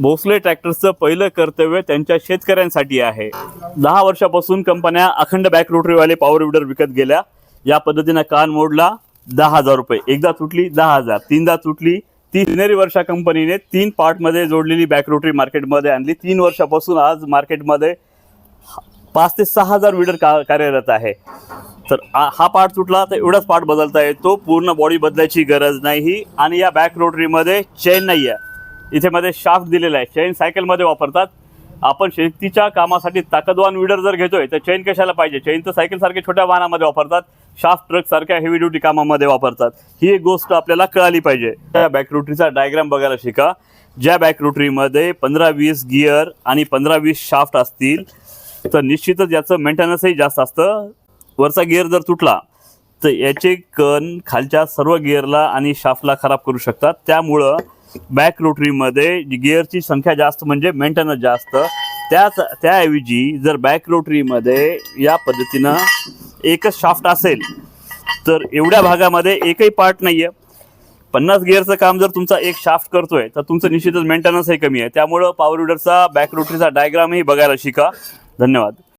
भोसले ट्रॅक्टर्सचं पहिलं कर्तव्य त्यांच्या शेतकऱ्यांसाठी आहे. दहा वर्षापासून कंपन्या अखंड बॅक रोटरीवाले पॉवर विडर विकत गेल्या. या पद्धतीनं कान मोडला दहा हजार रुपये. एकदा तुटली दहा हजार. तीनदा तुटली ती सिनेरी वर्षा कंपनीने तीन पार्टमध्ये जोडलेली बॅक रोटरी मार्केटमध्ये आणली. तीन वर्षापासून आज मार्केटमध्ये पाच ते सहा हजार विडर का कार्यरत आहे. तर हा पार्ट तुटला तर एवढाच पार्ट बदलता येतो. पूर्ण बॉडी बदलायची गरज नाही. आणि या बॅक रोटरीमध्ये चेन नाही आहे इथे मध्ये शाफ्ट दिलेला आहे. चैन सायकलमध्ये वापरतात. आपण शेतीच्या कामासाठी ताकदवान विडर जर घेतोय तर चैन कशाला पाहिजे? चैन तर सायकलसारख्या छोट्या वाहनामध्ये वापरतात. शाफ्ट ट्रक सारख्या हेवी ड्युटी कामामध्ये वापरतात. ही एक गोष्ट आपल्याला कळाली पाहिजे. त्या बॅक रोटरीचा डायग्राम बघायला शिका. ज्या बॅक रोटरीमध्ये पंधरा वीस गिअर आणि पंधरा वीस शाफ्ट असतील तर निश्चितच याचं मेंटेनन्सही जास्त असतं. वरचा गिअर जर तुटला तर याचे कण खालच्या सर्व गिअरला आणि शाफ्टला खराब करू शकतात. त्यामुळं बॅक रोटरीमध्ये गिअरची संख्या जास्त म्हणजे मेंटेनन्स जास्त. त्याच त्याऐवजी जर बॅक रोटरीमध्ये या पद्धतीनं एकच शाफ्ट असेल तर एवढ्या भागामध्ये एकही पार्ट नाही आहे पन्नास गिअरचं काम जर तुमचा एक शाफ्ट करतोय तर तुमचं निश्चितच मेंटेनन्सही कमी आहे. त्यामुळं पॉवर विडरचा बॅक रोटरीचा डायग्रामही बघायला शिका. धन्यवाद.